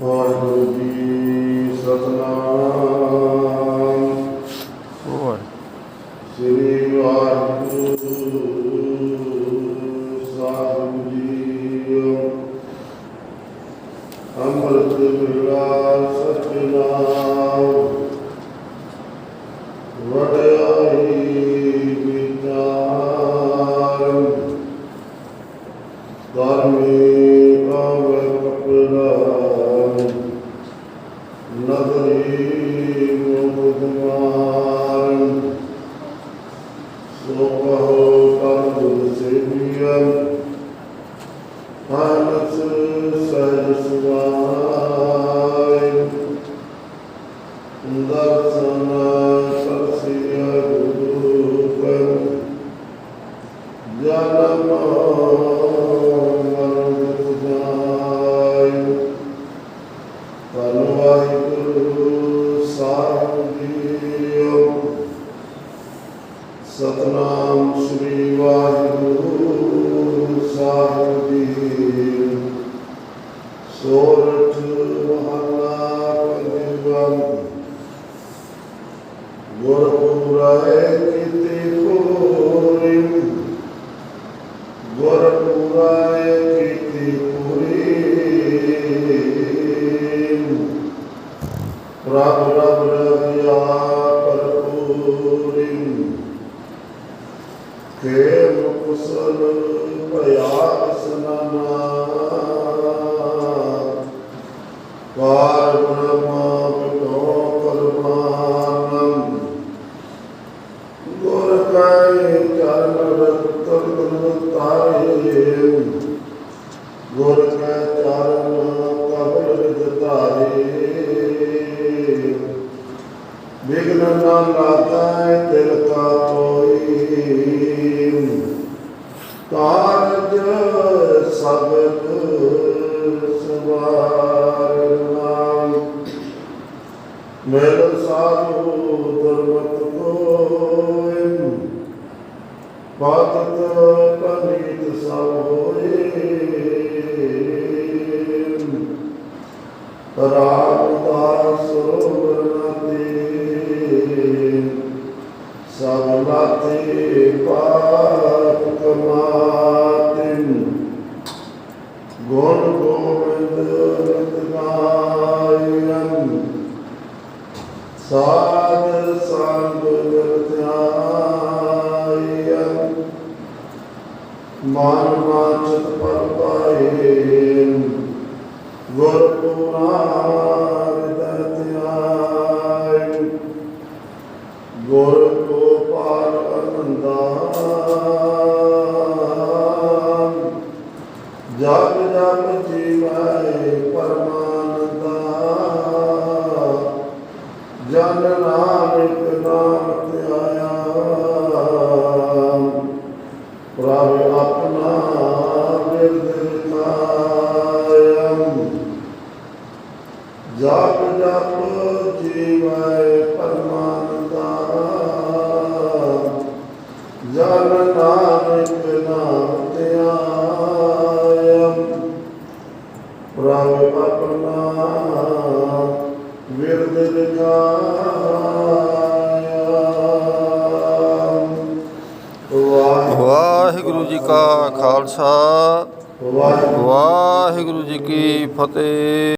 ਵਾਹਿਗੁਰੂ ਜੀ ਸਤਨਾਮ। ਹੋਰ ਸ੍ਰੀ ਵਾਹਿਗੁਰੂ ਸਾਹਿਬ ਜੀ ਅੰਮ੍ਰਿਤ ਵੇਲਾ ਸਤਨਾਮ ਵਡਿਆਈ ਵਿਚਾਰ ਧਰਮੀ ਪਾਵਨ ਕਪੜਾ ਨਦਰੀ ਮੁਦਮਾਨ ਸਤਨਾਮ ਸ੍ਰੀ ਵਾਹਿਗੁਰੂ ਸਾਹਿਬ ਜੀ। ਸੋਰਠ ਮਹਲਾ ਪੰਜਵੰ। ਗੁਰਪੁਰਾਏ ਕੀਤੇ ਕੇ ਮੁਕਸਲ ਭਇਆ ਸਨਾਨਾ ਕਾਰ ਬ੍ਰਹਮਾ ਪਿਤੋ ਪਰਮਾਨੰਦ ਗੁਰ ਕੈ ਚਰਨ ਰਤਨ ਤਾਰੇ। ਗੁਰ ਕੈ ਚਰਨ ਮੇਲ ਸਾਧੂ ਧਰਮਤ ਕੋਇ ਪਾਤਤ ਕਨੀਤ ਸਭ ਹੋਏ ਰਾਮਦਾਸ ਸਰਵਰਨਾਤੇ ਸਭ ਲਾਤੇ ਪਾਪ ਕਮਾਤੇ। ਗੁਣ ਗੋਬਿੰਦ ਮਨ ਮਾਚਤ ਪਰ ਪਾਏ ਗੁਰ ਗੁਰ ਜਪ ਜਪ ਜੀਵੈ ਪਰਮਾਨੰਦਾ। ਜਨ ਨਾਨਕ ਨਾਮ ਧਿਆਇਮ ਪ੍ਰਭ ਆਪਣਾ ਵਿਰਦ ਵਿਖਾਇਆ ਵਾਹਿਗੁਰੂ ਜੀ ਕਾ ਖਾਲਸਾ। ਵਾਹਿਗੁਰੂ ਜੀ ਕੀ ਫਤਿਹ।